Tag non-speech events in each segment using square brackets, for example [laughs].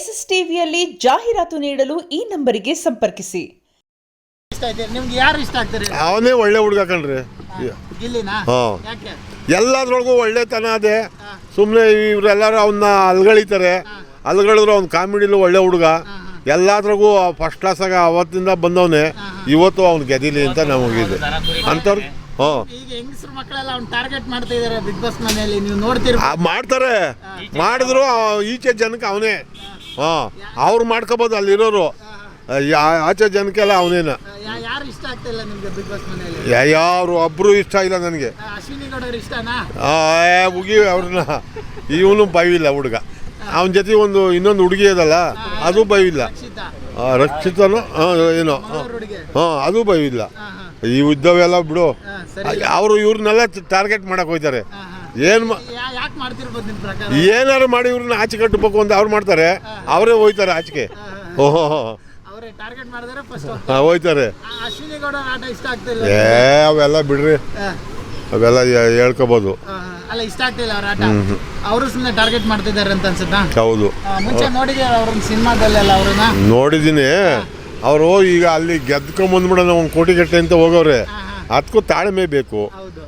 S S ಟಿವಿಯಲ್ಲಿ ಜಾಹೀರಾತು ನೀಡಲು ಈ ನಂಬರಿಗೆ ಸಂಪರ್ಕಿಸಿ. ಇಷ್ಟ ಆಯ್ತು ನಿಮ್ಗೆ ಯಾರು ಇಷ್ಟ ಆಗ್ತಾರೆ? ಅವನೇ ಒಳ್ಳೆ ಹುಡುಗ ಕಣ್ರಿ. ಗಿಲ್ಲಿನಾ? ಹಾ. ಯಾಕೆ? ಎಲ್ಲದ್ರೊಳಗೂ ಒಳ್ಳೆತನ ಅದೇ. ಸುಮ್ಮನೆ ಇವರೆಲ್ಲರೂ ಅವನ್ನ ಅಲ್ಗಳಿತಾರೆ. ಅಲ್ಗಳಿದ್ರು ಅವ್ನ ಕಾಮಿಡಿಲು ಒಳ್ಳೆ ಹುಡುಗ. ಎಲ್ಲದ್ರಾಗೂ ಫಸ್ಟ್ ಕ್ಲಾಸಾಗ ಅವತ್ತಿಂದ ಬಂದವನೇ. ಇವತ್ತು ಅವ್ನು ಗೆದಿಲಿ ಅಂತ ನಮಗಿದೆ ಅಂಥವ್ರು ಹಾಂ. ಈಗ ಹೆಂಗಸ್ರ ಮಕ್ಕಳೆಲ್ಲ ಅವ್ನು ಟಾರ್ಗೆಟ್ ಮಾಡ್ತಾ ಇದಾರೆ ಬಿಗ್ ಬಾಸ್ ಮನೆಯಲ್ಲಿ. ನೀವು ನೋಡ್ತಿರ್ಬೋದು. ಮಾಡ್ತಾರೆ. ಮಾಡಿದ್ರು ಆ ಈಚೆ ಜನಕ್ಕೆ ಅವನೇ. ಹಾಂ ಅವ್ರು ಮಾಡ್ಕೋಬೋದು ಅಲ್ಲಿರೋರು. ಆಚೆ ಜನಕ್ಕೆಲ್ಲ ಅವನೇನ. ಯಾರು ಇಷ್ಟ ಆಗ್ತಾ ಇಲ್ಲ ನಿಮ್ಗೆ ಬಿಗ್ ಬಾಸ್ ಮನೆಯಲ್ಲಿ? ಯಾರು ಒಬ್ರು ಇಷ್ಟ ಇಲ್ಲ ನನಗೆ. ಅಶ್ವಿನಿ ಇಷ್ಟನಾ? ಉಗಿ ಅವ್ರನ್ನ. ಇವನು ಬೈವಿಲ್ಲ ಹುಡುಗ. ಅವನ ಜೊತೆ ಒಂದು ಇನ್ನೊಂದು ಹುಡುಗಿ ಅದಲ್ಲ ಅದು ಬೈವಿಲ್ಲ. ರಕ್ಷಿತನು ಏನೋ ಹಾಂ ಅದು ಬೈವಿಲ್ಲ. ಈ ಉದ್ದವೆಲ್ಲ ಬಿಡು. ಅವರು ಇವ್ರನ್ನೆಲ್ಲ ಟಾರ್ಗೆಟ್ ಮಾಡಕ್ ಹೋಯ್ತಾರೆ. ಏನು ಏನಾರು ಮಾಡಿ ಇವ್ರನ್ನ ಆಚೆ ಕಟ್ಟಬೇಕು ಅಂತ ಅವ್ರು ಮಾಡ್ತಾರೆ. ಅವರೇ ಹೋಯ್ತಾರೆ ಆಚೆಗೆ. ಓಹೋ ಹೋಯ್ತಾರೆ. ಏ ಅವೆಲ್ಲ ಬಿಡ್ರಿ. ಅವೆಲ್ಲ ಹೇಳ್ಕೋಬಹುದು. ಅಲ್ಲ ಇಷ್ಟ ಆಗ್ತಿಲ್ಲ ಅವ್ರ ಆಟ? ಅವರು ಸುಮ್ಮನೆ ಟಾರ್ಗೆಟ್ ಮಾಡ್ತಿದ್ದಾರೆ ಅಂತ ಅನ್ಸುತ್ತಾ? ಹೌದು. ಮುಂಚೆ ನೋಡಿದ್ಯಾರ ಅವ್ರನ್ನ ಸಿನಿಮಾದಲ್ಲೆಲ್ಲ ಅವ್ರನ್ನ? ನೋಡಿದ್ದೀನಿ. ಅವರು ಈಗ ಅಲ್ಲಿ ಗೆದ್ಕೊಂಬಂದ್ಬಿಡೋಣ ಒಂದು ಕೋಟಿ ಗಟ್ಟೆ ಅಂತ ಹೋಗವ್ರೆ. ಅದಕ್ಕೂ ತಾಳ್ಮೆ ಬೇಕು.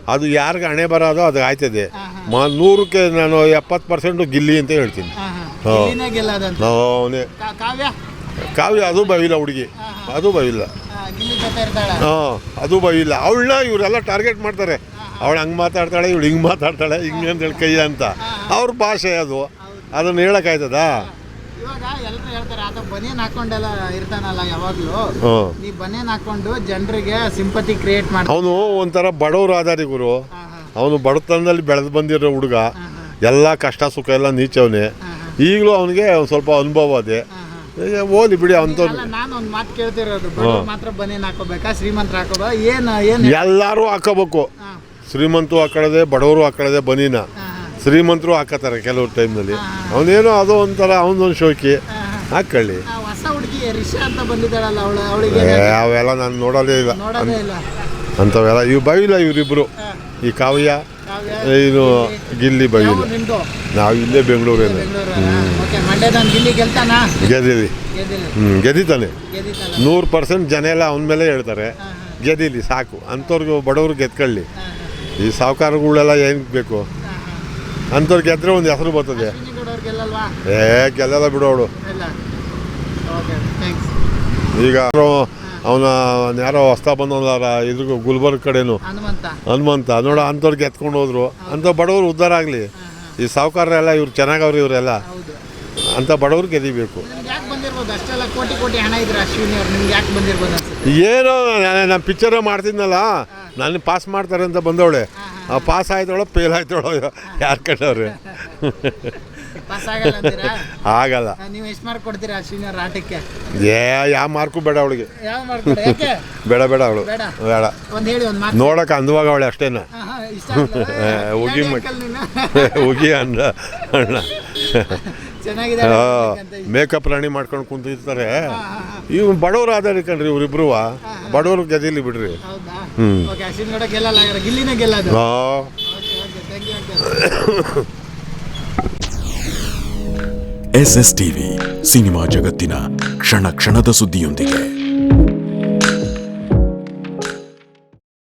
ಅದು ಯಾರಿಗೆ ಹಣೆ ಬರೋದೋ ಅದು ಆಯ್ತದೆ. ಮ ನೂರಕ್ಕೆ ನಾನು ಎಪ್ಪತ್ತು ಪರ್ಸೆಂಟು ಗಿಲ್ಲಿ ಅಂತ ಹೇಳ್ತೀನಿ. ಅವನೇ. ಕಾವ್ಯ? ಅದು ಬವಿಲ್ಲ ಹುಡುಗಿ. ಅದು ಬವಿಲ್ಲ. ಹಾಂ ಅದು ಬವಿಲ್ಲ. ಅವಳನ್ನ ಇವರೆಲ್ಲ ಟಾರ್ಗೆಟ್ ಮಾಡ್ತಾರೆ. ಅವಳು ಹಂಗೆ ಮಾತಾಡ್ತಾಳೆ ಇವಳು ಹಿಂಗೆ ಮಾತಾಡ್ತಾಳೆ ಹಿಂಗೆ ಅಂತೇಳಿ ಕೈ ಅಂತ. ಅವ್ರ ಭಾಷೆ ಅದು. ಅದನ್ನು ಹೇಳೋಕ್ಕಾಯ್ತದಾ? ಎಲ್ಲರೂ ಹೇಳ್ತಾರೆ ಆತ ಬನಿಯನ್ ಹಾಕೊಂಡೆಲ್ಲ ಇರ್ತಾನಲ್ಲ ಯಾವಾಗ್ಲೂ. ನೀ ಬನಿಯನ್ ಹಾಕೊಂಡು ಜನರಿಗೆ ಸಿಂಪತಿ ಕ್ರಿಯೇಟ್ ಮಾಡಿ. ಅವನು ಒಂಥರ ಬಡವರು ಆದಾರಿ ಗುರು. ಅವನು ಬಡತನದಲ್ಲಿ ಬೆಳೆದು ಬಂದಿರೋ ಹುಡುಗ. ಎಲ್ಲ ಕಷ್ಟ ಸುಖ ಎಲ್ಲ ನೀಚವನೇ. ಈಗಲೂ ಅವನಿಗೆ ಸ್ವಲ್ಪ ಅನುಭವ ಅದೇ. ಓದಿ ಬಿಡಿ ಅಂತ ನಾನು ಒಂದು ಮಾತು ಕೇಳ್ತಿರೋದು. ಮಾತ್ರ ಬನಿಯನ್ ಹಾಕೋಬೇಕಾ? ಶ್ರೀಮಂತರ ಹಾಕೋಬಾ ಏನ್ ಏನ್ ಎಲ್ಲರೂ ಹಾಕೋಬೇಕು. ಶ್ರೀಮಂತು ಶ್ರೀಮಂತರು ಹಾಕೊಳ್ಳೋದೆ ಬಡವರು ಹಾಕೊಳ್ಳೋದೆ ಬನೀನ ಶ್ರೀಮಂತರು ಹಾಕತಾರೆ ಟೈಮ್ ಟೈಮ್ನಲ್ಲಿ. ಅವನೇನೋ ಅದು ಒಂಥರ ಅವನೊಂದು ಶೋಕಿ. ಹಾಕೊಳ್ಳಿ ಆ, ಹೊಸ ಹುಡುಗಿ ರಿಷಾ ಅಂತ ಬಂದಿದ್ದಾಳಲ್ಲ ಅವಳು ಅವಳಿಗೆ ಏ, ಅವೆಲ್ಲ ನಾನು ನೋಡೋದೇ ಇಲ್ಲ. ನೋಡೋದೇ ಇಲ್ಲ. ಅಂಥವೆಲ್ಲ. ಇವು ಬೈಲ ಇವರಿಬ್ಬರು ಈ ಕಾವ್ಯ ಏನು ಗಿಲ್ಲಿ. ಬೈಲ. ನಾವು ಇಲ್ಲೇ ಬೆಂಗಳೂರೇನು ಬೆಂಗಳೂರು. ಓಕೆ ಮಂಡ್ಯದನ್ ಗಿಲ್ಲಿ ಗೆಲ್ತಾನಾ? ಗೆದಿಲಿ. ಗೆದ್ದಿಲ್ಲ ಹ್ಞೂ ಗೆದಿತಾನೆ. ಗೆದ್ದಿತ್ತಲ್ಲ ನೂರು ಪರ್ಸೆಂಟ್ ಜನ ಎಲ್ಲ ಅವನ ಮೇಲೆ ಹೇಳ್ತಾರೆ. ಗೆದಿಲಿ ಸಾಕು. ಅಂಥವ್ರಿಗೆ ಬಡವ್ರಿಗೆ ಗೆದ್ಕೊಳ್ಳಿ. ಈ ಸಾಹುಕಾರಗಳೆಲ್ಲ ಏನಕ್ಕೆ ಬೇಕು. ಅಂಥವ್ರು ಗೆದ್ರೆ ಒಂದು ಹೆಸರು ಬರ್ತದೆ. ಏ ಗೆಲ್ಲಲ್ಲ ಬಿಡು ಅವಳು. ಈಗ ಅವನ ಯಾರೋ ಹೊಸ್ತಾ ಬಂದವನಾರ ಇದ್ರ ಗುಲ್ಬರ್ಗ್ ಕಡೆನು. ಹನುಮಂತ. ನೋಡ ಅಂಥವ್ರಿಗೆ ಎತ್ಕೊಂಡು ಹೋದ್ರು. ಅಂಥ ಬಡವರು ಉದ್ಧಾರ ಆಗಲಿ. ಈ ಸಾಹುಕಾರರೆಲ್ಲ ಇವ್ರು ಚೆನ್ನಾಗವ್ರು ಇವರೆಲ್ಲ. ಅಂಥ ಬಡವ್ರು ಗೆದಿಬೇಕು ಕೋಟಿ ಕೋಟಿ ಹಣ ಇದ್ರೆ ಅಶ್ವಿನಿ ಅವ್ರು ನಿಮ್ಗೆ ಯಾಕೆ ಬಂದಿರ್ಬೋದು ಅನ್ಸುತ್ತೆ? ಏನೋ ನಾನು ಪಿಕ್ಚರ್ ಮಾಡ್ತಿದ್ನಲ್ಲ ನಾನು ಪಾಸ್ ಮಾಡ್ತಾರೆ ಅಂತ ಬಂದವಳೆ. ಆ ಪಾಸ್ ಆಯ್ತವಳು ಫೇಲ್ ಆಯ್ತವಳು ಯಾರು ಕಂಡವ್ರೆ? ಆಗಲ್ಲ ನೀವು ಎಷ್ಟು ಮಾರ್ಕ್ ಕೊಡ್ತೀರಾ ಅಶ್ವಿನಿ ಅವ್ರ ಆಟಕ್ಕೆ? ಏ ಯಾವ ಮಾರ್ಕು ಬೇಡ ಅವಳಿಗೆ. ಬೇಡ? ಬೇಡ ಅವಳು. ಬೇಡ. ನೋಡಕ್ಕೆ ಅಂದವಾಗ ಅವಳೆ ಅಷ್ಟೇನ? ಹುಗಿ? ಹೋಗಿ ನೀನು? [laughs] ಅಂದ ಅಣ್ಣ. [laughs] ಮೇಕಪ್ ರಾಣಿ ಮಾಡ್ಕೊಂಡು ಕುಂತಿರ್ತಾರೆ. ಇವ್ ಬಡವರು ಆದಾರಿ ಕಣ್ರಿ ಇವ್ರಿಬ್ರು ಬಡವರು ಗದಿಲಿ ಬಿಡ್ರಿ. ಎಸ್ ಎಸ್ ಟಿವಿ ಸಿನಿಮಾ ಜಗತ್ತಿನ ಕ್ಷಣ ಕ್ಷಣದ ಸುದ್ದಿಯೊಂದಿಗೆ.